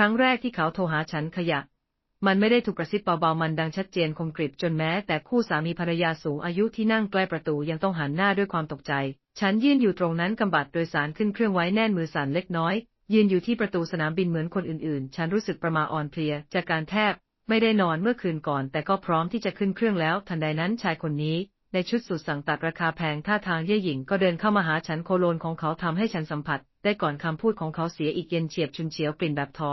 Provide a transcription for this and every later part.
รั้งแรกที่เขาโทรหาฉันขยะ มันไม่ได้ถูกกระซิบเบาๆมันดังชัดเจนคมกริบจนแม้ แต่คู่สามีภรรยาสูงอายุที่นั่งใกล้ประตูยังต้องหันหน้าด้วยความตกใจ ฉันยืนอยู่ตรงนั้นกำบัดโดยสารขึ้นเครื่องไว้แน่นมือสั่นเล็กน้อย ยืนอยู่ที่ประตูสนามบินเหมือนคนอื่นๆ ฉันรู้สึกประมาอ่อนเพลียจากการแทบ ไม่ได้นอนเมื่อคืนก่อน แต่ก็พร้อมที่จะขึ้นเครื่องแล้ว ทันใดนั้นชายคนนี้ ในชุดสูทสั่งตัดราคาแพงท่าทางเย่หยิ่งก็เดินเข้ามาหาฉันโคโลนของเขาทำให้ฉันสัมผัส ได้ก่อนคำพูดของเขาเสียอีกเย็นเฉียบชุนเฉียวกลิ่นแบบทอ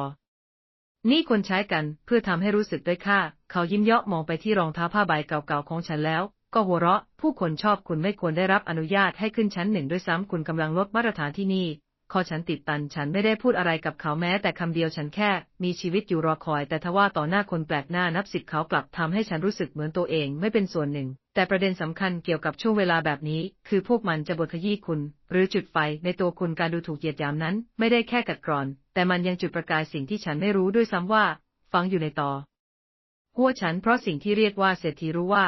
นี่ควรใช้กันเพื่อทำให้รู้สึกด้วยค่า เขายิ้มเยาะมองไปที่รองเท้าผ้าใบเก่าๆของฉันแล้ว ก็หัวเราะ ผู้คนชอบคุณไม่ควรได้รับอนุญาตให้ขึ้นชั้นหนึ่งด้วยซ้ำคุณกำลังลดมาตรฐานที่นี่ คอฉันติดตันฉันไม่ได้พูดอะไรกับเขาแม้แต่คำเดียวฉันแค่ มีชีวิตอยู่รอคอย แต่ทว่าต่อหน้าคนแปลกหน้านับสิบเขากลับทำให้ฉันรู้สึกเหมือนตัวเองไม่เป็นส่วนหนึ่ง แต่ประเด็นสำคัญเกี่ยวกับช่วงเวลาแบบนี้ คือพวกมันจะบดขยี้คุณ หรือจุดไฟในตัวคุณการดูถูกเหยียดหยามนั้น ไม่ได้แค่กัดกร่อน แต่มันยังจุดประกายสิ่งที่ฉันไม่รู้ด้วยซ้ำว่าฝังอยู่ในตอหัวฉันเพราะสิ่งที่เรียกว่าเศรษฐีรู้ว่า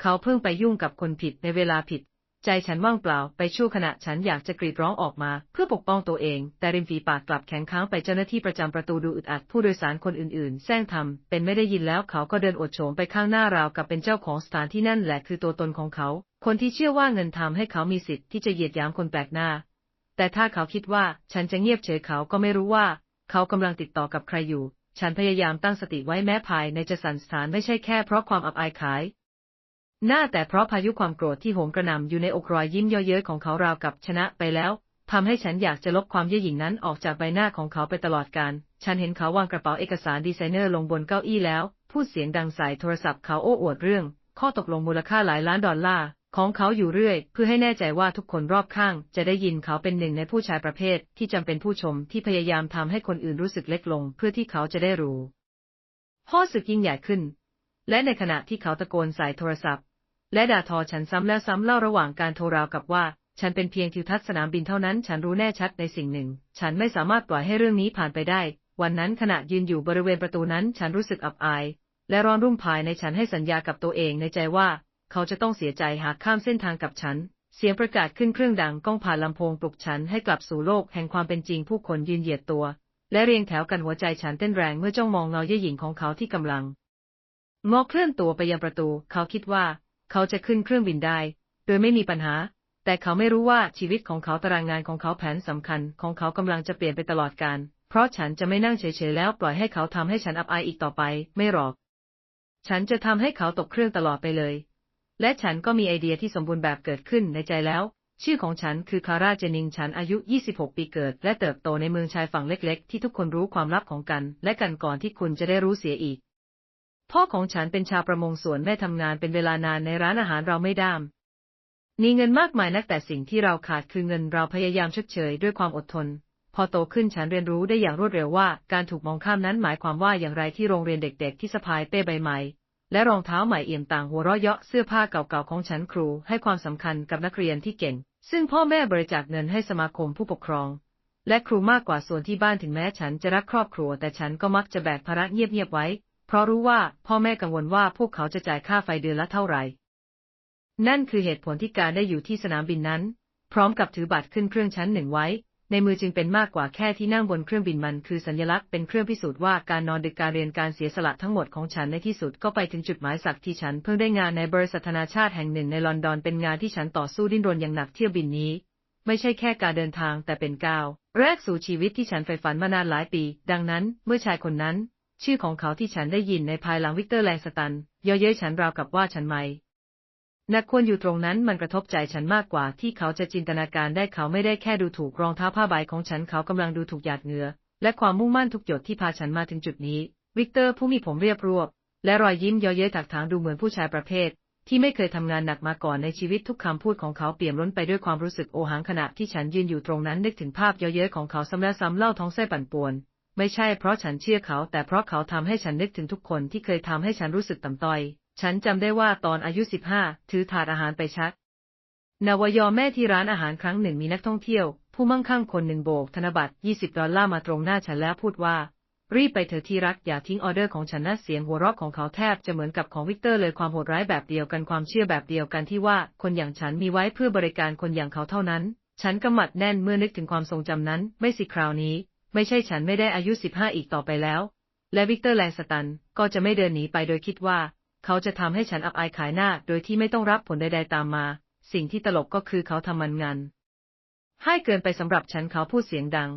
เขาเพิ่งไปยุ่งกับคนผิดในเวลาผิด ใจฉันว่างเปล่าไปชั่วขณะฉันอยากจะกรีดร้องออกมา เพื่อปกป้องตัวเอง แต่ริมฝีปากกลับแข็งค้างไปเจ้าหน้าที่ประจำประตูดูอึดอัดผู้โดยสารคนอื่นๆแซงทำเป็นไม่ได้ยินแล้วเขาก็เดินอดโฉมไปข้างหน้าราวกับเป็นเจ้าของสถานที่นั่นแหละคือตัวตนของเขา คนที่เชื่อว่าเงินทำให้เขามีสิทธิ์ที่จะเหยียดหยามคนแปลกหน้า แต่ถ้าเขาคิดว่าฉันจะเงียบเฉยเขาก็ไม่รู้ว่า เขากำลังติดต่อกับใครอยู่ ฉันพยายามตั้งสติไว้แม้ภายในจะสั่นสถานไม่ใช่แค่เพราะความอับอายขาย หน้าแต่เพราะพายุความโกรธที่โหมกระหน่ำอยู่ในอกรอยยิ้มเย่อเย้ยของเขาราวกับชนะไปแล้วทำให้ฉันอยากจะลบความเย่อหยิ่งนั้นออกจากใบหน้าของเขาไปตลอดกาลฉันเห็นเขาวางกระเป๋าเอกสารดีไซเนอร์ลงบนเก้าอี้แล้ว พูดเสียงดังใส่โทรศัพท์เขาโอ้อวดเรื่อง ข้อตกลงมูลค่าหลายล้านดอลลาร์ของเขาอยู่เรื่อย เพื่อให้แน่ใจว่าทุกคนรอบข้าง จะได้ยินเขาเป็นหนึ่งในผู้ชายประเภท ที่จำเป็นผู้ชมที่พยายามทำให้คนอื่นรู้สึกเล็กลง เพื่อที่เขาจะได้รู้พ่อสึกยิ่งใหญ่ขึ้น และในขณะที่เขาตะโกนใส่โทรศัพท์ และด่าทอฉันซ้ำแล้วซ้ำเล่าระหว่างการโทรราวกับว่า ฉันเป็นเพียงทิวทัศน์สนามบินเท่านั้น ฉันรู้แน่ชัดในสิ่งหนึ่ง ฉันไม่สามารถปล่อยให้เรื่องนี้ผ่านไปได้ วันนั้นขณะยืนอยู่บริเวณประตูนั้น ฉันรู้สึกอับอาย และร้อนรุ่มภายในฉันให้สัญญากับตัวเองในใจว่า เขาจะต้องเสียใจหากข้ามเส้นทางกับฉัน เสียงประกาศขึ้นเครื่องดังก้องผ่านลำโพงปลุกฉันให้กลับสู่โลกแห่งความเป็นจริงผู้คนยืนเหยียดตัว และเรียงแถวกันหัวใจฉันเต้นแรงเมื่อจ้องมองเงาเย่หญิงของเขาที่กำลังงอเคลื่อนตัวไปยังประตู เขาคิดว่า เขาจะขึ้นเครื่องบินได้ โดยไม่มีปัญหา แต่เขาไม่รู้ว่าชีวิตของเขาตารางงานของเขาแผนสำคัญของเขากำลังจะเปลี่ยนไปตลอดกาลเพราะฉันจะไม่นั่งเฉยๆแล้วปล่อยให้เขาทำให้ฉันอับอายอีกต่อไป ไม่หรอก ฉันจะทำให้เขาตกเครื่องตลอดไปเลย และฉันก็มีไอเดียที่สมบูรณ์แบบเกิดขึ้นในใจแล้ว ชื่อของฉันคือคาร่าเจนิง ฉันอายุ 26 ปีเกิด และเติบโตในเมืองชายฝั่งเล็ก ๆ ที่ทุกคนรู้ความลับของกัน และกันก่อนที่คุณจะได้รู้เสียอีก พ่อของฉันเป็นชาวประมงส่วนแม่ทำงานเป็นเวลานานในร้านอาหารเราไม่ด้ามมีเงินมากมายนักแต่สิ่งที่เราขาดคือเงินเราพยายามชดเชยด้วยความอดทน พอโตขึ้นฉันเรียนรู้ได้อย่างรวดเร็วว่า การถูกมองข้ามนั้นหมายความว่าอย่างไรที่โรงเรียนเด็ก ๆ ที่สะพายเป้ใบใหม่และรองเท้าใหม่เอี่ยมต่างหัวเราะเยาะเสื้อผ้าเก่าๆของฉันครูให้ความสำคัญกับนักเรียนที่เก่ง ซึ่งพ่อแม่บริจาคเงินให้สมาคมผู้ปกครอง และครูมากกว่าส่วนที่บ้านถึงแม้ฉันจะรักครอบครัว แต่ฉันก็มักจะแบกภาระเงียบๆไว้ เพราะรู้ว่าพ่อแม่กังวลว่าพวกเขาจะจ่ายค่าไฟเดือนละเท่าไหร่ นั่นคือเหตุผลที่การได้อยู่ที่สนามบินนั้น พร้อมกับถือบัตรขึ้นเครื่องชั้นหนึ่งไว้ ในมือจึงเป็นมากกว่าแค่ที่นั่งบนเครื่องบินมันคือสัญลักษณ์เป็นเครื่องพิสูจน์ว่าการนอนดึกการเรียนการเสียสละทั้งหมดของฉันในที่สุดก็ไปถึงจุดหมายสักที่ฉันเพิ่งได้งานในบริษัทนาชาติแห่งหนึ่งในลอนดอนเป็นงานที่ฉันต่อสู้ดิ้นรนอย่างหนักเที่ยวบินนี้ ไม่ใช่แค่การเดินทางแต่เป็นก้าวแรกสู่ชีวิตที่ฉันใฝ่ฝันมานานหลายปี ดังนั้น เมื่อชายคนนั้น ชื่อของเขาที่ฉันได้ยินในภายหลังวิกเตอร์แลงสตันเย่อเย้ยฉันราวกับว่าฉันไม่นักควรอยู่ตรงนั้นมันกระทบใจฉันมากกว่าที่เขาจะจินตนาการได้เขาไม่ได้แค่ดูถูกรองเท้าผ้าใบของฉันเขากำลังดูถูกหยาดเหงื่อและความมุ่งมั่นทุกหยดที่พาฉันมาถึงจุดนี้ วิกเตอร์ผู้มีผมเรียบรวบ และรอยยิ้มเย้อเย้ยถักถางดูเหมือนผู้ชายประเภท ที่ไม่เคยทำงานหนักมาก่อนในชีวิตทุกคำพูดของเขาเปี่ยมล้นไปด้วยความรู้สึกโอหังขณะที่ฉันยืนอยู่ตรงนั้นนึกถึงภาพเย้อเย้ยของเขาซ้ำแล้วซ้ำเล่าท้องไส้ปั่นป่วน ไม่ใช่เพราะฉันเชื่อเขาแต่เพราะเขาทำให้ฉันนึกถึงทุกคนที่เคยทำให้ฉันรู้สึกต่ำต้อย ฉันจำได้ว่าตอนอายุสิบห้าถือถาดอาหารไปชัก นวยอแม่ที่ร้านอาหารครั้งหนึ่งมีนักท่องเที่ยว ผู้มั่งคั่งคนหนึ่งโบกธนบัตร20ดอลลาร์มาตรงหน้าฉันแล้วพูดว่า รีบไปเถอะที่รักอย่าทิ้งออเดอร์ของฉันนะเสียงหัวเราะของเขาแทบจะเหมือนกับของวิกเตอร์เลยความโหดร้ายแบบเดียวกันความเชื่อแบบเดียวกันที่ว่าคนอย่างฉันมีไว้เพื่อบริการคนอย่างเขาเท่านั้น ฉันกำหมัดแน่นเมื่อนึกถึงความทรงจำนั้น ไม่สิคราวนี้ ไม่ใช่ฉันไม่ได้อายุสิบห้าอีกต่อไปแล้ว และวิกเตอร์แลงสตันก็จะไม่เดินหนีไปโดยคิดว่า เขาจะทำให้ฉันอับอายขายหน้า โดยที่ไม่ต้องรับผลใดๆตามมา สิ่งที่ตลกก็คือเขาทำมันงานให้เกินไปสำหรับฉันเขาพูดเสียงดัง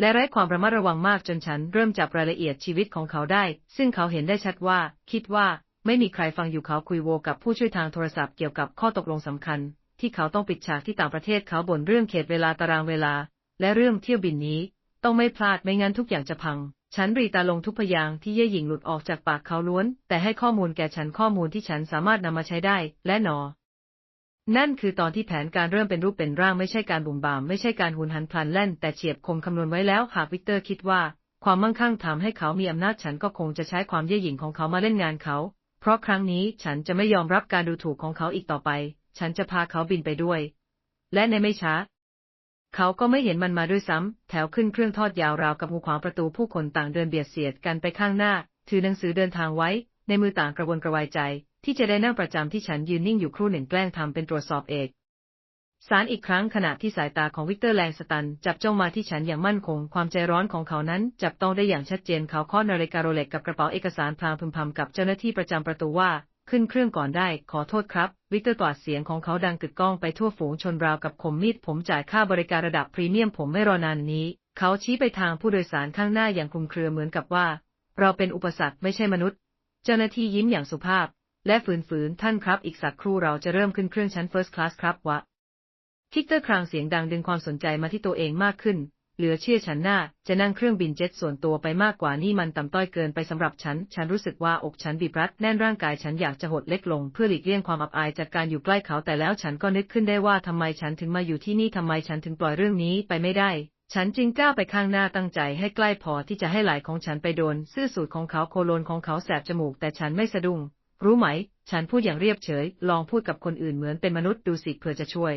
และไร้ความระมัดระวังมากจนฉันเริ่มจับรายละเอียดชีวิตของเขาได้ ซึ่งเขาเห็นได้ชัดว่า คิดว่าไม่มีใครฟังอยู่เขาคุยโวกับผู้ช่วยทางโทรศัพท์เกี่ยวกับข้อตกลงสำคัญ ที่เขาต้องปิดฉากที่ต่างประเทศเขาบ่นเรื่องเขตเวลาตารางเวลา และเรื่องเที่ยวบินนี้ ต้องไม่พลาดไม่งั้นทุกอย่างจะพัง ฉันรีตาลงทุกพยางที่เย่หญิงหลุดออกจากปากเขาล้วน แต่ให้ข้อมูลแก่ฉันข้อมูลที่ฉันสามารถนำมาใช้ได้ และหนอ นั่นคือตอนที่แผนการเริ่มเป็นรูปเป็นร่างไม่ใช่การบุ่มบาม ไม่ใช่การหุนหันพลันแล่น แต่เฉียบคมคำนวณไว้แล้วหากวิกเตอร์คิดว่า ความมั่งคั่งทำให้เขามีอำนาจฉันก็คงจะใช้ความเย่หยิ่งของเขามาเล่นงานเขา เพราะครั้งนี้ฉันจะไม่ยอมรับการดูถูกของเขาอีกต่อไป ฉันจะพาเขาบินไปด้วย และในไม่ช้า เขาก็ไม่เห็นมันมาด้วยซ้ำ แถวขึ้นเครื่องทอดยาวราวกับงูขวางประตูผู้คนต่างเดินเบียดเสียดกันไปข้างหน้า ถือหนังสือเดินทางไว้ ในมือต่างกระวนกระวายใจ ที่จะได้นั่งประจำที่ฉันยืนนิ่งอยู่ครู่หนึ่งแกล้งทำเป็นตรวจสอบเอกสารอีกครั้งขณะที่สายตาของวิกเตอร์แลงสตัน จับจ้องมาที่ฉันอย่างมั่นคง ความใจร้อนของเขานั้น จับต้องได้อย่างชัดเจนเขาข้อนาฬิกาโรเล็กกับกระเป๋าเอกสารพลางพึมพำกับเจ้าหน้าที่ประจำประตูว่า ขึ้นเครื่องก่อนได้ ขอโทษครับ วิกเตอร์ตวาดเสียงของเขาดังกึกก้องไปทั่วฝูงชนราวกับคมมีด ผมจ่ายค่าบริการระดับพรีเมียมผมไม่รอนานนี้ เขาชี้ไปทางผู้โดยสารข้างหน้าอย่างคลุมเครือเหมือนกับว่า เราเป็นอุปสรรคไม่ใช่มนุษย์ เจ้าหน้าที่ยิ้มอย่างสุภาพ และฝืนๆท่านครับอีกสักครู่เราจะเริ่มขึ้นเครื่องชั้น First Class ครับวะคิกเตอร์ครางเสียงดังดึงความสนใจมาที่ตัวเองมากขึ้น เหลือเชื่อฉันหน้า จะนั่งเครื่องบินเจ็ตส่วนตัวไปมากกว่านี่มันต่ำต้อยเกินไปสำหรับฉัน ฉันรู้สึกว่าอกฉันบีบรัดแน่นร่างกายฉันอยากจะหดเล็กลงเพื่อหลีกเลี่ยงความอับอายจากการอยู่ใกล้เขาแต่แล้วฉันก็นึกขึ้นได้ว่าทำไมฉันถึงมาอยู่ที่นี่ทำไมฉันถึงปล่อยเรื่องนี้ไปไม่ได้ ฉันจึงก้าวไปข้างหน้าตั้งใจให้ใกล้พอที่จะให้ไหลของฉันไปโดนซื่อสูดของเขาโคโลนของเขาแสบจมูกแต่ฉันไม่สะดุ้งรู้ไหม ฉันพูดอย่างเรียบเฉย ลองพูดกับคนอื่นเหมือนเป็นมนุษย์ดูสิเผื่อจะช่วย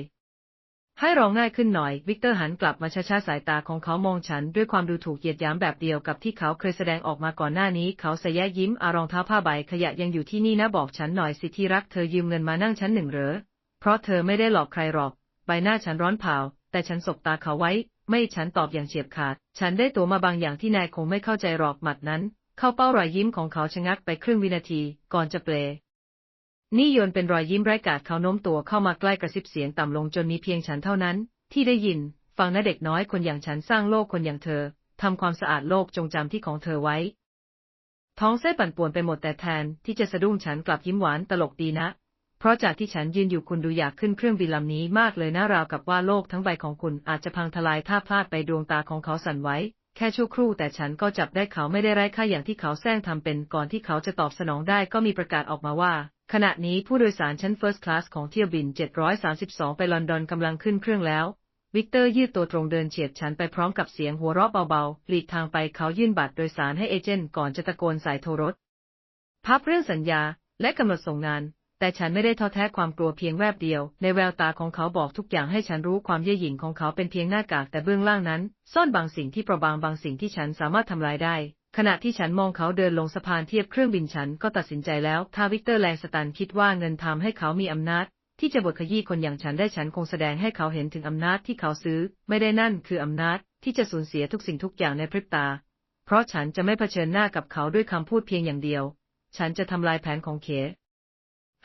ให้รองง่ายขึ้นหน่อย วิกเตอร์หันกลับมาช้าๆสายตาของเขามองฉันด้วยความดูถูกเหยียดหยามแบบเดียวกับที่เขาเคยแสดงออกมาก่อนหน้านี้ เขาสยะยิ้มอารองเท้าผ้าใบขยะยังอยู่ที่นี่นะบอกฉันหน่อยสิที่รักเธอยืมเงินมานั่งชั้นหนึ่งเหรอ เพราะเธอไม่ได้หลอกใครหรอก ใบหน้าฉันร้อนเผา แต่ฉันสบตาเขาไว้ ไม่ฉันตอบอย่างเฉียบขาด ฉันได้ตัวมาบางอย่างที่นายคงไม่เข้าใจหรอกหมัดนั้น เข้าเป้ารอยยิ้มของเขาชะงักไปครึ่งวินาที ก่อนจะเปล นี่โยนเป็นรอยยิ้มไร้กาดเขาโน้มตัวเข้ามาใกล้กระซิบเสียงต่ำลงจนมีเพียงฉันเท่านั้น ที่ได้ยิน ฟังนะเด็กน้อยคนอย่างฉันสร้างโลกคนอย่างเธอทำความสะอาดโลกจงจำที่ของเธอไว้ ท้องเส้ปั่นป่วนไปหมดแต่แทนที่จะสะดุ้งฉันกลับยิ้มหวานตลกดีนะ เพราะจากที่ฉันยืนอยู่คุณดูอยากขึ้นเครื่องบินลำนี้มากเลยนะราวกับว่าโลกทั้งใบของคุณอาจจะพังทลายถ้าพลาดไปดวงตาของเขาสั่นไว้ ค่ชั่วครู่แต่ฉันก็จับได้เขาไม่ได้ไร้ค่าอย่างที่เขาแซงทำเป็นก่อนที่เขาจะตอบสนองได้ก็มีประกาศออกมาว่า ขณะนี้ผู้โดยสารชั้น First Class ของเที่ยวบิน 732 ไปลอนดอนกำลังขึ้นเครื่องแล้ว วิกเตอร์ยืดตัวตรงเดินเฉียดฉันไปพร้อมกับเสียงหัวเราะเบาๆ หลีกทางไปเขายื่นบัตรโดยสารให้เอเจนต์ก่อนจะตะโกนสายโทรรถ พับเรื่องสัญญาและกำหนดส่งงาน แต่ฉันไม่ได้ท้อแท้ความกลัวเพียงแวบเดียว ในแววตาของเขาบอกทุกอย่างให้ฉันรู้ความเย่หยิ่งของเขาเป็นเพียงหน้ากากแต่เบื้องล่างนั้น ซ่อนบางสิ่งที่เปราะบางบางสิ่งที่ฉันสามารถทำลายได้ขณะที่ฉันมองเขาเดินลงสะพานเทียบเครื่องบินฉันก็ตัดสินใจแล้ว ถ้าวิกเตอร์แลงสตันคิดว่าเงินทำให้เขามีอำนาจ ที่จะบดขยี้คนอย่างฉันได้ฉันคงแสดงให้เขาเห็นถึงอำนาจที่เขาซื้อ ไม่ได้นั่นคืออำนาจที่จะสูญเสียทุกสิ่งทุกอย่างในพริบตา เพราะฉันจะไม่เผชิญหน้ากับเขาด้วยคำพูดเพียงอย่างเดียว ฉันจะทำลายแผนของเข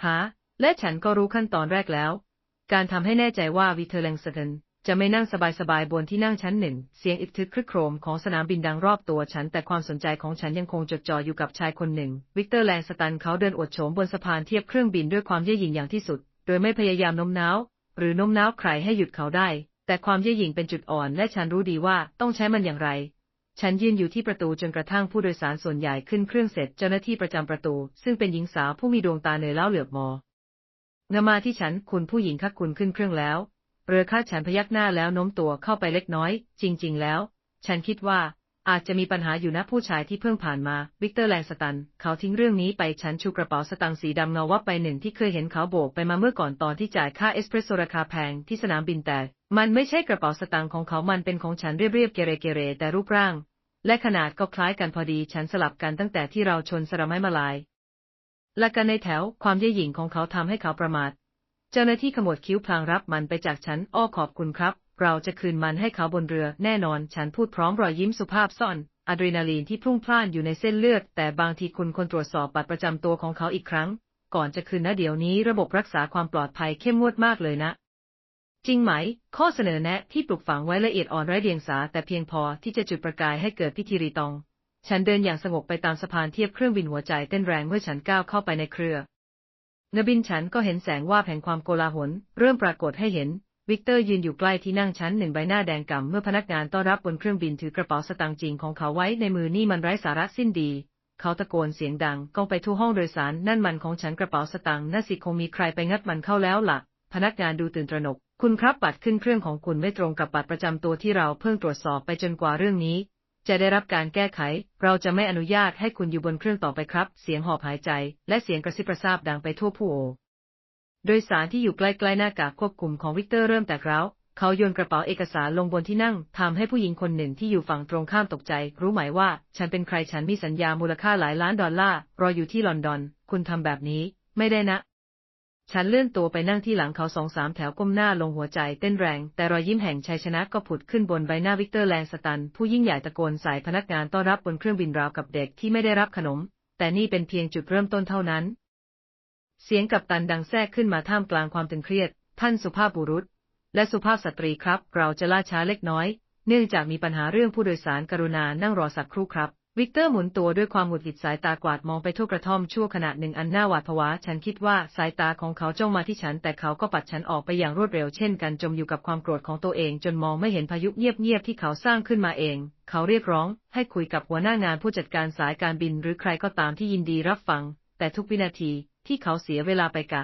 หา และฉันก็รู้ขั้นตอนแรกแล้ว การทำให้แน่ใจว่าวิเทอร์แลงสตันจะไม่นั่งสบายๆบนที่นั่งชั้นหนึ่ง เสียงอึกทึกครึกโครมของสนามบินดังรอบตัวฉัน แต่ความสนใจของฉันยังคงจดจ่ออยู่กับชายคนหนึ่ง วิกเตอร์แลงสตันเขาเดินอวดโฉมบนสะพานเทียบเครื่องบินด้วยความเย่อหยิ่งอย่างที่สุด โดยไม่พยายามโน้มน้าว หรือโน้มน้าวใครให้หยุดเขาได้ แต่ความเย่อหยิ่งเป็นจุดอ่อนและฉันรู้ดีว่าต้องใช้มันอย่างไร ฉันยืนอยู่ที่ประตูจนกระทั่งผู้โดยสารส่วนใหญ่ขึ้นเครื่องเสร็จเจ้าหน้าที่ประจำประตู ซึ่งเป็นหญิงสาวผู้มีดวงตาเนื่อยล้าเหลือบมองเงนมาที่ฉันคุณผู้หญิงคะคุณขึ้นเครื่องแล้ว เรือค่าฉันพยักหน้าแล้วโน้มตัวเข้าไปเล็กน้อย จริง ๆ แล้ว ฉันคิดว่า อาจจะมีปัญหาอยู่นะผู้ชายที่เพิ่งผ่านมาวิกเตอร์แลงสตัน เขาทิ้งเรื่องนี้ไปฉันชูกระเป๋าสตางค์สีดำเงาวับไปหนึ่งที่เคยเห็นเขาโบกไปมาเมื่อก่อนตอนที่จ่ายค่าเอสเปรสโซราคาแพงที่สนามบินแต่ มันไม่ใช่กระเป๋าสตางค์ของเขามันเป็นของฉันเรียบๆเกเรเกเรแต่รูปร่าง และขนาดก็คล้ายกันพอดีฉันสลับกันตั้งแต่ที่เราชนสระไม้มาลายและกันในแถวความเย่หยิ่งของเขาทำให้เขาประมาท เจ้าหน้าที่ขมวดคิ้วพลางรับมันไปจากฉันอ้อขอบคุณครับ เราจะคืนมันให้เขาบนเรือแน่นอนฉันพูดพร้อมรอยยิ้มสุภาพซ่อนอะดรีนาลีนที่พรุ่งพล่านอยู่ในเส้นเลือด แต่บางทีคุณควรตรวจสอบบัตรประจำตัวของเขาอีกครั้ง ก่อนจะคืนนะเดี๋ยวนี้ระบบรักษาความปลอดภัยเข้มงวดมากเลยนะ จริงไหม ข้อเสนอแนะที่ปลูกฝังไว้ละเอียดอ่อนไร้เดียงสา แต่เพียงพอที่จะจุดประกายให้เกิดพิธีรีตอง ฉันเดินอย่างสงบไปตามสะพานเทียบเครื่องบินหัวใจเต้นแรงเมื่อฉันก้าวเข้าไปในเครือนบินฉันก็เห็นแสงว่าบแห่งความโกลาหล เริ่มปรากฏให้เห็น วิกเตอร์ยืนอยู่ใกล้ที่นั่งชั้นหนึ่งใบหน้าแดงก่ำเมื่อพนักงานต้อนรับบนเครื่องบินถือกระเป๋าสตางค์จริงของเขาไว้ในมือนี่มันไร้สาระสิ้นดี เขาตะโกนเสียงดังก้องไปทั่วห้องโดยสารนั่นมันของฉันกระเป๋าสตางค์น่าสิคงมีใครไปงัดมันเข้าแล้วล่ะ พนักงานดูตื่นตระหนก คุณครับบัตรขึ้นเครื่องของคุณไม่ตรงกับบัตรประจำตัวที่เราเพิ่งตรวจสอบไปจนกว่าเรื่องนี้ จะได้รับการแก้ไข เราจะไม่อนุญาตให้คุณอยู่บนเครื่องต่อไปครับ เสียงหอบหายใจ และเสียงกระซิบกระซาบดังไปทั่วผู้โอโดยสารที่อยู่ใกล้ๆหน้ากากควบคุมของวิกเตอร์เริ่มแตกร้าวเขาโยนกระเป๋าเอกสารลงบนที่นั่งทำให้ผู้หญิงคนหนึ่งที่อยู่ฝั่งตรงข้ามตกใจ รู้ไหมว่า ฉันเป็นใครฉันมีสัญญามูลค่าหลายล้านดอลลาร์รออยู่ที่ลอนดอน คุณทำแบบนี้ ไม่ได้นะ ฉันเลื่อนตัวไปนั่งที่หลังเขาสองสามแถวก้มหน้าลงหัวใจเต้นแรง แต่รอยยิ้มแห่งชัยชนะก็ผุดขึ้นบนใบหน้าวิกเตอร์แลงสตัน ผู้ยิ่งใหญ่ตะโกนใส่พนักงานต้อนรับบนเครื่องบินราวกับเด็กที่ไม่ได้รับขนม แต่นี่เป็นเพียงจุดเริ่มต้นเท่านั้น เสียงกัปตันดังแทรกขึ้นมาท่ามกลางความตึงเครียด ท่านสุภาพบุรุษ และสุภาพสตรีครับ เราจะล่าช้าเล็กน้อย เนื่องจากมีปัญหาเรื่องผู้โดยสารกรุณานั่งรอสักครู่ครับ วิกเตอร์หมุนตัวด้วยความหงุดหงิดสายตากวาดมองไปทั่วกระท่อมชั่วขณะหนึ่งอันน่าหวาดผวา ฉันคิดว่าสายตาของเขาจ้องมาที่ฉัน แต่เขาก็ปัดฉันออกไปอย่างรวดเร็วเช่นกันจมอยู่กับความโกรธของตัวเองจนมองไม่เห็นพายุเงียบๆที่เขาสร้างขึ้นมาเอง เขาเรียกร้องให้คุยกับหัวหน้างานผู้จัดการสายการบินหรือใครก็ตามที่ยินดีรับฟัง แต่ทุกวินาทีที่เขาเสียเวลาไปกะ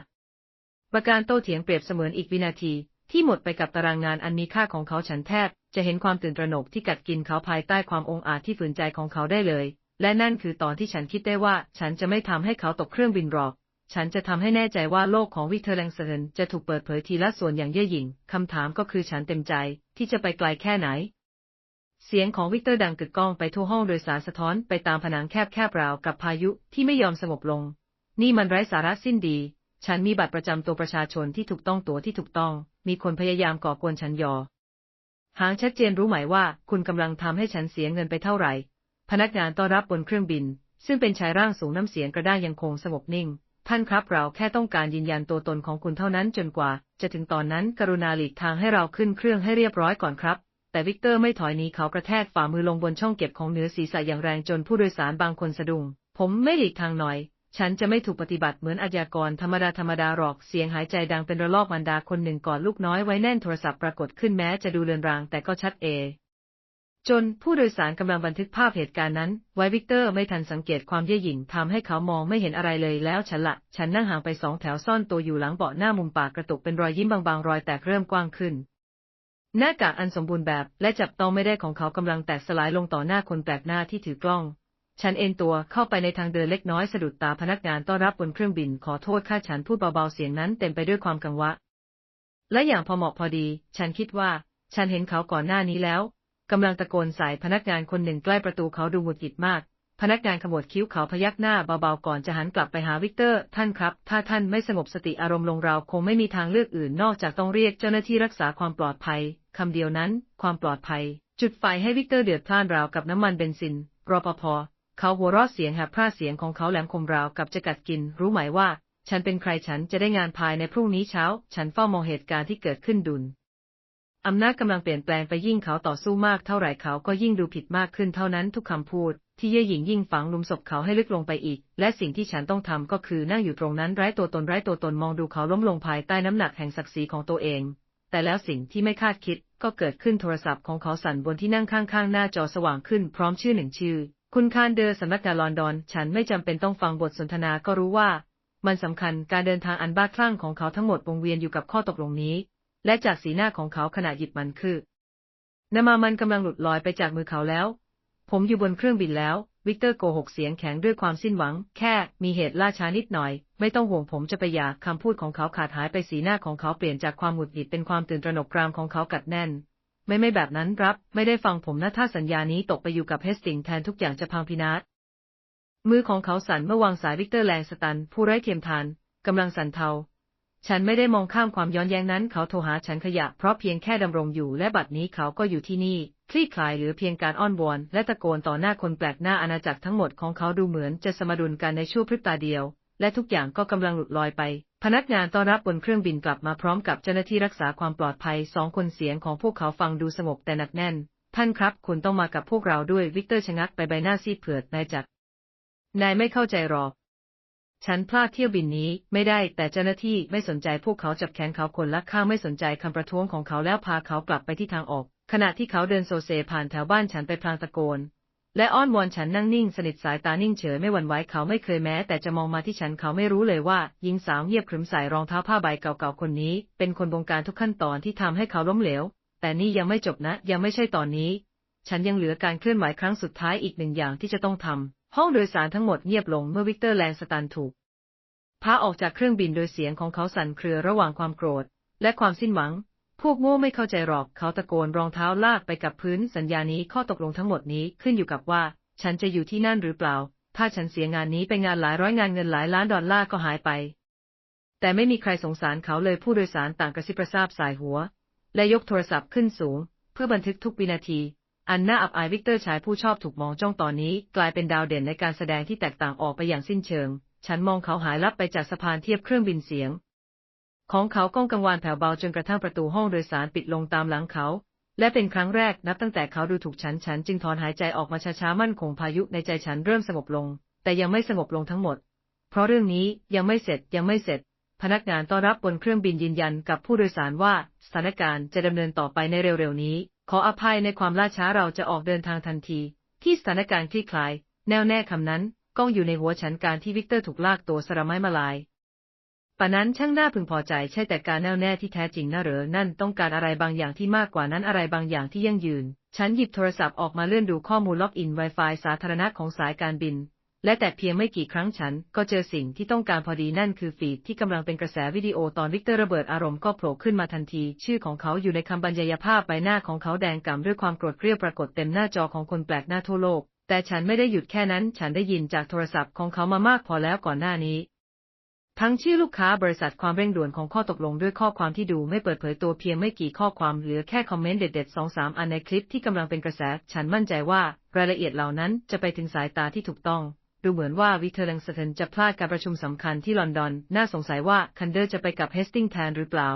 ประการโต้เถียงเปรียบเสมือนอีกวินาที ที่หมดไปกับตารางงานอันมีค่าของเขาฉันแทบ จะเห็นความตื่นตระหนกที่กัดกินเขาภายใต้ความองอาจที่ฝืนใจของเขาได้เลย และนั่นคือตอนที่ฉันคิดได้ว่า ฉันจะไม่ทำให้เขาตกเครื่องบินหรอก ฉันจะทำให้แน่ใจว่าโลกของวิเตอร์แลงเตนจะถูกเปิดเผยทีละส่วนอย่างเย่อหยิ่งคำถามก็คือฉันเต็มใจ ที่จะไปไกลแค่ไหน เสียงของวิกเตอร์ดังกึกก้องไปทั่วห้องโดยสารสะท้อนไปตามผนังแคบๆราวกับพายุที่ไม่ยอมสงบลง นี่มันไร้สาระสิ้นดี ฉันมีบัตรประจำตัวประชาชนที่ถูกต้องตัวที่ถูกต้อง มีคนพยายามก่อกวนฉันยอ หางชัดเจนรู้ไหมว่าคุณกำลังทำให้ฉันเสียเงินไปเท่าไหร่ พนักงานต้อนรับบนเครื่องบิน ซึ่งเป็นชายร่างสูงน้ำเสียงกระด้างยังคงสงบนิ่ง ท่านครับเราแค่ต้องการยืนยันตัวตนของคุณเท่านั้นจนกว่า จะถึงตอนนั้นกรุณาหลีกทางให้เราขึ้นเครื่องให้เรียบร้อยก่อนครับแต่วิกเตอร์ไม่ถอยหนีเขากระแทกฝ่ามือลงบนช่องเก็บของเหนือศีรษะอย่างแรงจนผู้โดยสารบางคนสะดุ้ง ผมไม่หลีกทางหน่อย ฉันจะไม่ถูกปฏิบัติเหมือนอาญากรธรรมดาธรรมดาหรอก เสียงหายใจดังเป็นระลอกมันดาคนหนึ่งกอดลูกน้อยไว้แน่นโทรศัพท์ปรากฏขึ้นแม้จะดูเลือนรางแต่ก็ชัดเอ จนผู้โดยสารกำลังบันทึกภาพเหตุการณ์นั้น ไว้วิกเตอร์ไม่ทันสังเกตความเย่หยิ่งทำให้เขามองไม่เห็นอะไรเลยแล้วฉันละ ฉันนั่งห่างไปสองแถวซ่อนตัวอยู่หลังเบาะหน้ามุมปากกระตุกเป็นรอยยิ้มบางๆรอยแตกเริ่มกว้างขึ้นหน้ากากอันสมบูรณ์แบบและจับต้องไม่ได้ของเขากำลังแตกสลายลงต่อหน้าคนแปลกหน้าที่ถือกล้อง ฉันเอนตัวเข้าไปในทางเดินเล็กน้อยสะดุดตาพนักงานต้อนรับบนเครื่องบินขอโทษค่าฉันพูดเบาๆเสียงนั้นเต็มไปด้วยความกังวะและอย่างพอเหมาะพอดี ฉันคิดว่า ฉันเห็นเขาก่อนหน้านี้แล้วกำลังตะโกนใส่พนักงานคนหนึ่งใกล้ประตูเขาดูหงุดหงิดมาก พนักงานขมวดคิ้วเขาพยักหน้าเบาๆก่อนจะหันกลับไปหาวิกเตอร์ ท่านครับ ถ้าท่านไม่สงบสติอารมณ์ลงเราคงไม่มีทางเลือกอื่นนอกจากต้องเรียกเจ้าหน้าที่รักษาความปลอดภัยคำเดียวนั้น ความปลอดภัย จุดไฟให้วิกเตอร์เดือดพล่านราวกับน้ำมันเบนซินรอปภ เขาหัวเราะเสียงแหบพร่าเสียงของเขาแหลมคมราวกับจะกัดกิน รู้ไหมว่า ฉันเป็นใครฉันจะได้งานภายในพรุ่งนี้เช้า ฉันเฝ้ามองเหตุการณ์ที่เกิดขึ้นดุลอำนาจกำลังเปลี่ยนแปลงไปยิ่งเขาต่อสู้มากเท่าไหร่เขาก็ยิ่งดูผิดมากขึ้นเท่านั้นทุกคำพูด ที่เย่หยิ่งยิ่งฝังลุมศพเขาให้ลึกลงไปอีก และสิ่งที่ฉันต้องทำก็คือนั่งอยู่ตรงนั้นไร้ตัวตนไร้ตัวตนมองดูเขาล้มลงภายใต้น้ำหนักแห่งศักดิ์ศรีของตัวเอง แต่แล้วสิ่งที่ไม่คาดคิดก็เกิดขึ้นโทรศัพท์ของเขาสั่นบนที่นั่งข้างๆ หน้าจอสว่างขึ้นพร้อมชื่อหนึ่งชื่อ คุณคานเดอร์สำนักงานลอนดอน ฉันไม่จำเป็นต้องฟังบทสนทนาก็รู้ว่า มันสำคัญการเดินทางอันบ้าคลั่งของเขาทั้งหมดวงเวียนอยู่กับข้อตกลงนี้ และจากสีหน้าของเขาขณะหยิบมันคือนามามันกำลังหลุดลอยไปจากมือเขาแล้ว ผมอยู่บนเครื่องบินแล้ว วิกเตอร์โกหกเสียงแข็งด้วยความสิ้นหวัง แค่มีเหตุล่าช้านิดหน่อย ไม่ต้องห่วงผมจะไปอยากคำพูดของเขาขาดหายไปสีหน้าของเขาเปลี่ยนจากความหงุดหงิดเป็นความตื่นตระหนกกรามของเขากัดแน่น ไม่ไม่แบบนั้นรับ ไม่ได้ฟังผมนะถ้าสัญญานี้ตกไปอยู่กับเฮสติงแทนทุกอย่างจะพังพินาศมือของเขาสั่นเมื่อวางสายวิกเตอร์แลงสตัน ผู้ไร้เทียมทานกำลังสั่นเทา ฉันไม่ได้มองข้ามความย้อนแย้งนั้น เขาโทรหาฉันขยะ เพราะเพียงแค่ดำรงอยู่และบัดนี้เขาก็อยู่ที่นี่ คลี่คลายหรือเพียงการอ้อนวอน และตะโกนต่อหน้าคนแปลกหน้าอาณาจักรทั้งหมดของเขาดูเหมือนจะสมดุลกันในชั่วพริบตาเดียว และทุกอย่างก็กำลังหลุดลอยไป พนักงานต้อนรับบนเครื่องบินกลับมาพร้อมกับเจ้าหน้าที่รักษาความปลอดภัยสองคนเสียงของพวกเขาฟังดูสงบแต่หนักแน่น ท่านครับคุณต้องมากับพวกเราด้วยวิกเตอร์ชะงักไปใบหน้าซีดเผือดนายจักนายไม่เข้าใจหรอก ฉันพลาดเที่ยวบินนี้ไม่ได้แต่เจ้าหน้าที่ไม่สนใจพวกเขาจับแขนเขาคนละข้างไม่สนใจคำประท้วงของเขาแล้วพาเขากลับไปที่ทางออก ขณะที่เขาเดินโซเซผ่านแถวบ้านฉันไปพลางตะโกน และอ้อนวอนฉันนั่งนิ่งสนิทสายตานิ่งเฉยไม่หวั่นไหวเขาไม่เคยแม้ แต่จะมองมาที่ฉันเขาไม่รู้เลยว่า หญิงสาวเงียบขรึมใส่รองเท้าผ้าใบเก่าๆคนนี้ เป็นคนบงการทุกขั้นตอนที่ทำให้เขาล้มเหลว แต่นี่ยังไม่จบนะ ยังไม่ใช่ตอนนี้ ฉันยังเหลือการเคลื่อนไหวครั้งสุดท้ายอีกหนึ่งอย่างที่จะต้องทำห้องโดยสารทั้งหมดเงียบลงเมื่อวิกเตอร์แลนสตันถูกพาออกจากเครื่องบินโดยเสียงของเขาสั่นเครือระหว่างความโกรธ และความสิ้นหวัง พวกโง่ไม่เข้าใจหรอก เขาตะโกนรองเท้าลากไปกับพื้นสัญญานี้ข้อตกลงทั้งหมดนี้ขึ้นอยู่กับว่า ฉันจะอยู่ที่นั่นหรือเปล่า ถ้าฉันเสียงานนี้ไปงานหลายร้อยงานเงินหลายล้านดอลลาร์ก็หายไป แต่ไม่มีใครสงสารเขาเลยผู้โดยสารต่างกระซิบกระซาบสายหัว และยกโทรศัพท์ขึ้นสูง เพื่อบันทึกทุกวินาที อันน่าอับอายวิกเตอร์ชายผู้ชอบถูกมองจ้องตอนนี้ กลายเป็นดาวเด่นในการแสดงที่แตกต่างออกไปอย่างสิ้นเชิง ฉันมองเขาหายลับไปจากสะพานเทียบเครื่องบินเสียง ของเขาก้องกังวานแผ่วเบาจนกระทั่งประตูห้องโดยสารปิดลงตามหลังเขา และเป็นครั้งแรกนับตั้งแต่เขาดูถูกฉันฉันจึงถอนหายใจออกมาช้าๆมั่นคงพายุในใจฉันเริ่มสงบลง แต่ยังไม่สงบลงทั้งหมด เพราะเรื่องนี้ยังไม่เสร็จยังไม่เสร็จ พนักงานต้อนรับบนเครื่องบินยืนยันกับผู้โดยสารว่าสถานการณ์จะดำเนินต่อไปในเร็วๆนี้ ขออภัยในความล่าช้าเราจะออกเดินทางทันที ที่สถานการณ์คลี่คลาย แน่วแน่คำนั้นก้องอยู่ในหัวฉันการที่วิกเตอร์ถูกลากตัวสระไม้มาลาย ป่านั้นช่างน่าพึงพอใจ ใช่แต่การแน่วแน่ที่แท้จริงน่าเหรอ นั่นต้องการอะไรบางอย่างที่มากกว่านั้นอะไรบางอย่างที่ยั่งยืน ฉันหยิบโทรศัพท์ออกมาเลื่อนดูข้อมูลล็อกอิน Wi-Fi สาธารณะของสายการบิน และแต่เพียงไม่กี่ครั้งฉัน ก็เจอสิ่งที่ต้องการพอดีนั่นคือฟีดที่กำลังเป็นกระแสวิดีโอตอนวิกเตอร์ระเบิดอารมณ์ก็โผล่ขึ้นมาทันที ชื่อของเขาอยู่ในคำบรรยายภาพใบหน้าของเขาแดงก่ำด้วยความโกรธเกรี้ยวปรากฏเต็มหน้าจอของคนแปลกหน้าทั่วโลก แต่ฉันไม่ได้หยุดแค่นั้น ฉันได้ยินจากโทรศัพท์ของเขามามากพอแล้วก่อนหน้านี้ ทั้งชื่อลูกค้าบริษัทความเร่งด่วนของข้อตกลงด้วยข้อความที่ดูไม่เปิดเผยตัวเพียงไม่กี่ข้อความเหลือแค่คอมเมนต์เด็ดๆสองสามอันในคลิปที่กำลังเป็นกระแส ฉันมั่นใจว่ารายละเอียดเหล่านั้นจะไปถึงสายตาที่ถูกต้อง ดูเหมือนว่าวิเทอร์ลังสเทนจะพลาดการประชุมสำคัญที่ลอนดอน น่าสงสัยว่าคันเดอร์จะไปกับเฮสติงแทนหรือเปล่า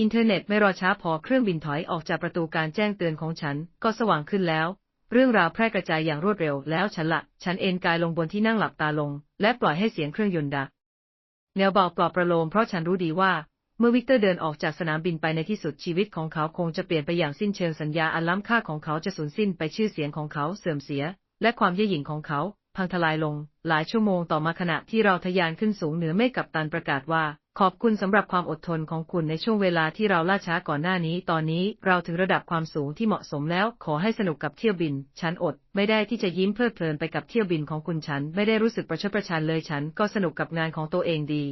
อินเทอร์เน็ตไม่รอช้าพอเครื่องบินถอยออกจากประตูการแจ้งเตือนของฉันก็สว่างขึ้นแล้วเรื่องราวแพร่กระจายอย่างรวดเร็วแล้วฉันละ ฉันเอนกายลงบนที่นั่งหลับตาลง และปล่อยให้เสียงเครื่องยนต์ดัง แนวเบาปลอบประโลมเพราะฉันรู้ดีว่า เมื่อวิกเตอร์เดินออกจากสนามบินไปในที่สุดชีวิตของเขาคงจะเปลี่ยนไปอย่างสิ้นเชิงสัญญาอันล้ำค่าของเขาจะสูญสิ้นไปชื่อเสียงของเขาเสื่อมเสีย และความเย่หยิ่งของเขา พังทลายลง หลายชั่วโมงต่อมาขณะที่เราทะยานขึ้นสูงเหนือเมฆกับตันประกาศว่า ขอบคุณสำหรับความอดทนของคุณในช่วงเวลาที่เราล่าช้าก่อนหน้านี้ ตอนนี้เราถึงระดับความสูงที่เหมาะสมแล้ว ขอให้สนุกกับเที่ยวบิน ฉันอด ไม่ได้ที่จะยิ้มเพลิดเพลินไปกับเที่ยวบินของคุณฉัน ไม่ได้รู้สึกประชดประชันเลยฉันก็สนุกกับงานของตัวเองดี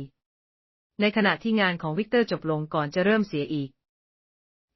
ในขณะที่งานของวิกเตอร์จบลงก่อนจะเริ่มเสียอีก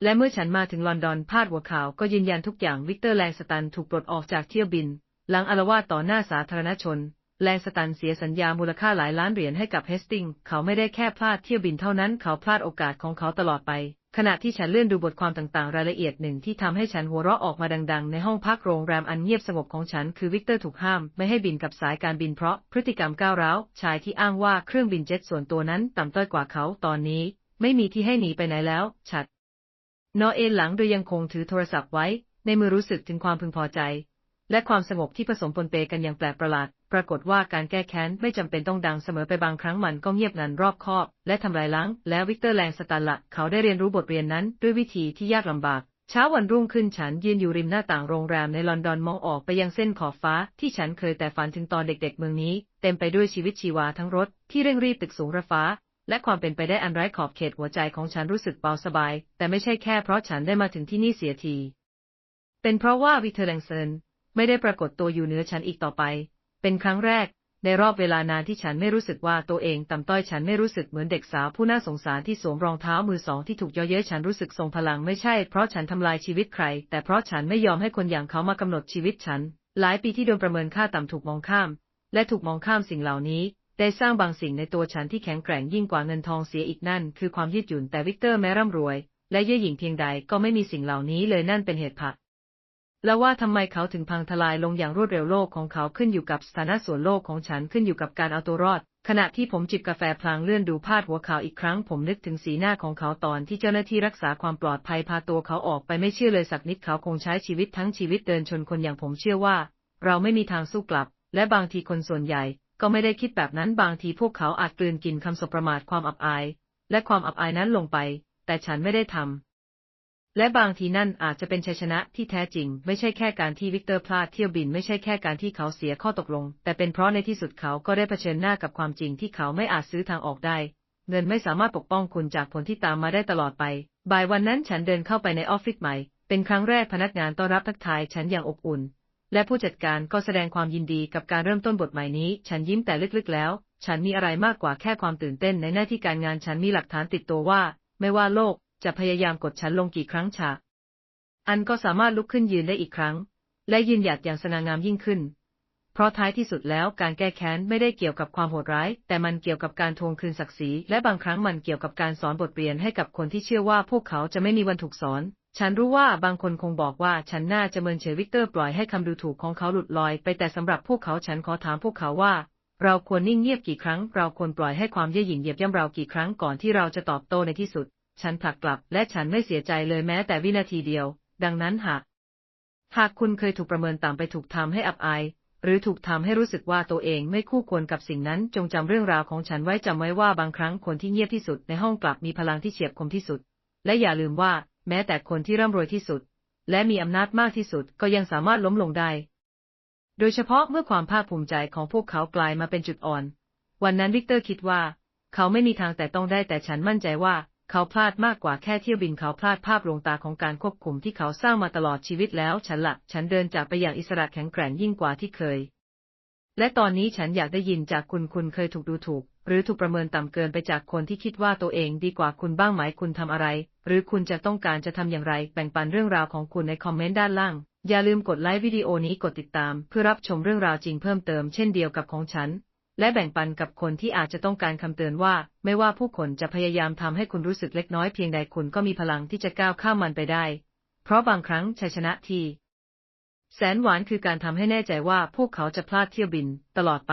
และเมื่อฉันมาถึงลอนดอนพาดหัวข่าวก็ยืนยันทุกอย่างวิกเตอร์แลงสตันถูกปลดออกจากเที่ยวบิน หลังอารวาสต่อหน้าสาธารณชน แลสตันเสียสัญญามูลค่าหลายล้านเหรียญให้กับเฮสติง เขาไม่ได้แค่พลาดเที่ยวบินเท่านั้น เขาพลาดโอกาสของเขาตลอดไป ขณะที่ฉันเลื่อนดูบทความต่างๆ รายละเอียดหนึ่งที่ทำให้ฉันหัวเราะออกมาดังๆ ในห้องพักโรงแรมอันเงียบสงบของฉันคือวิกเตอร์ถูกห้าม ไม่ให้บินกับสายการบินเพราะพฤติกรรมก้าวร้าวชายที่อ้างว่าเครื่องบินเจ็ตส่วนตัวนั้นต่ำต้อยกว่าเขาตอนนี้ ไม่มีที่ให้หนีไปไหนแล้ว ฉัดนอเอนหลังโดยยังคงถือโทรศัพท์ไว้ ในมือรู้สึกถึงความพึงพอใจ และความสงบที่ผสมปนเปกันอย่างแปลกประหลาด ปรากฏว่าการแก้แค้นไม่จำเป็นต้องดังเสมอไปบางครั้งมันก็เงียบงันรอบคอบ และทำลายล้าง แล้ววิกเตอร์แลงสตันละ เขาได้เรียนรู้บทเรียนนั้น ด้วยวิธีที่ยากลำบากเช้าวันรุ่งขึ้นฉันยืนอยู่ริมหน้าต่างโรงแรมในลอนดอนมองออกไปยังเส้นขอบฟ้าที่ฉันเคยแต่ฝันถึงตอนเด็กๆเมืองนี้ เต็มไปด้วยชีวิตชีวาทั้งรถที่เร่งรีบตึกสูงระฟ้า และความเป็นไปได้อันไร้ขอบเขตหัวใจของฉันรู้สึกเบาสบาย แต่ไม่ใช่แค่เพราะฉันได้มาถึงที่นี่เสียที เป็นเพราะว่าวิเทอร์แลงเซน ไม่ได้ปรากฏตัวอยู่เหนือฉันอีกต่อไป เป็นครั้งแรก ในรอบเวลานานที่ฉันไม่รู้สึกว่าตัวเองต่ำต้อยฉันไม่รู้สึกเหมือนเด็กสาวผู้น่าสงสารที่สวมรองเท้ามือสองที่ถูกย่อเย้ยฉันรู้สึกทรงพลังไม่ใช่ เพราะฉันทำลายชีวิตใคร แต่เพราะฉันไม่ยอมให้คนอย่างเขามากำหนดชีวิตฉัน หลายปีที่โดนประเมินค่าต่ำถูกมองข้าม และถูกมองข้ามสิ่งเหล่านี้ได้สร้างบางสิ่งในตัวฉันที่แข็งแกร่งยิ่งกว่าเงินทองเสียอีกนั่น คือความยืดหยุ่นแต่วิกเตอร์แม้ร่ำรวย และเย่อหยิ่งเพียงใดก็ไม่มีสิ่งเหล่านี้เลยนั่นเป็นเหตุผล แล้วว่าทำไมเขาถึงพังทลายลงอย่างรวดเร็วโลกของเขาขึ้นอยู่กับสถานะส่วนโลกของฉันขึ้นอยู่กับการเอาตัวรอด ขณะที่ผมจิบกาแฟพลางเลื่อนดูพาดหัวข่าวอีกครั้ง ผมนึกถึงสีหน้าของเขาตอนที่เจ้าหน้าที่รักษาความปลอดภัยพาตัวเขาออกไปไม่เชื่อเลยสักนิดเขาคงใช้ชีวิตทั้งชีวิตเดินชนคนอย่างผมเชื่อว่า เราไม่มีทางสู้กลับ และบางทีคนส่วนใหญ่ ก็ไม่ได้คิดแบบนั้นบางทีพวกเขาอาจกลืนกินคำสบประมาทความอับอาย และความอับอายนั้นลงไป แต่ฉันไม่ได้ทำ และบางทีนั่นอาจจะเป็นชัยชนะที่แท้จริง ไม่ใช่แค่การที่วิกเตอร์พลาดเที่ยวบินไม่ใช่แค่การที่เขาเสียข้อตกลง แต่เป็นเพราะในที่สุดเขาก็ได้เผชิญหน้ากับความจริงที่เขาไม่อาจซื้อทางออกได้ เงินไม่สามารถปกป้องคุณจากผลที่ตามมาได้ตลอดไป บ่ายวันนั้นฉันเดินเข้าไปในออฟฟิศใหม่ เป็นครั้งแรกพนักงานต้อนรับทักทายฉันอย่างอบอุ่น และผู้จัดการก็แสดงความยินดีกับการเริ่มต้นบทใหม่นี้ ฉันยิ้มแต่ลึกๆแล้ว ฉันมีอะไรมากกว่าแค่ความตื่นเต้นในหน้าที่การงานฉันมีหลักฐานติดตัวว่า ไม่ว่าโลก จะพยายามกดฉันลงกี่ครั้งฉะ อันก็สามารถลุกขึ้นยืนได้อีกครั้ง และยืนหยัดอย่างสง่างามยิ่งขึ้น เพราะท้ายที่สุดแล้วการแก้แค้นไม่ได้เกี่ยวกับความโหดร้าย แต่มันเกี่ยวกับการทวงคืนศักดิ์ศรี และบางครั้งมันเกี่ยวกับการสอนบทเรียนให้กับคนที่เชื่อว่าพวกเขาจะไม่มีวันถูกสอน ฉันรู้ว่าบางคนคงบอกว่าฉันน่าจะเมินเฉยวิกเตอร์ปล่อยให้คำดูถูกของเขาหลุดลอย ไปแต่สำหรับพวกเขาฉันขอถามพวกเขาว่าเราควรนิ่งเงียบกี่ครั้ง เราควรปล่อยให้ความเย่อหยิ่งเหยียบย่ำเรากี่ครั้งก่อนที่เราจะตอบโต้ในที่สุด ฉันผลักกลับ และฉันไม่เสียใจเลยแม้แต่วินาทีเดียว ดังนั้นหากหากคุณเคยถูกประเมินต่ำไปถูกทำให้อับอาย หรือถูกทำให้รู้สึกว่าตัวเองไม่คู่ควรกับสิ่งนั้น จงจำเรื่องราวของฉันไว้จำไว้ว่าบางครั้งคนที่เงียบที่สุดในห้องกลับมีพลังที่เฉียบคมที่สุด และอย่าลืมว่า แม้แต่คนที่ร่ำรวยที่สุด และมีอำนาจมากที่สุดก็ยังสามารถล้มลงได้ โดยเฉพาะเมื่อความภาคภูมิใจของพวกเขากลายมาเป็นจุดอ่อน วันนั้นวิกเตอร์คิดว่า เขาไม่มีทางแต่ต้องได้แต่ฉันมั่นใจว่า เขาพลาดมากกว่าแค่เที่ยวบินเขาพลาดภาพลวงตาของการควบคุมที่เขาสร้างมาตลอดชีวิตแล้วฉันละฉันเดินจากไปอย่างอิสระแข็งแกร่งยิ่งกว่าที่เคย และตอนนี้ฉันอยากได้ยินจากคุณคุณเคยถูกดูถูก หรือถูกประเมินต่ำเกินไปจากคนที่คิดว่าตัวเองดีกว่าคุณบ้างไหมคุณทำอะไร หรือคุณจะต้องการจะทำอย่างไรแบ่งปันเรื่องราวของคุณในคอมเมนต์ด้านล่าง อย่าลืมกดไลค์วิดีโอนี้กดติดตาม เพื่อรับชมเรื่องราวจริงเพิ่มเติมเช่นเดียวกับของฉัน และแบ่งปันกับคนที่อาจจะต้องการคำเตือนว่า ไม่ว่าผู้คนจะพยายามทำให้คุณรู้สึกเล็กน้อยเพียงใดคุณก็มีพลังที่จะก้าวข้ามมันไปได้ เพราะบางครั้งชัยชนะที่แสนหวานคือการทำให้แน่ใจว่าพวกเขาจะพลาดเที่ยวบินตลอดไป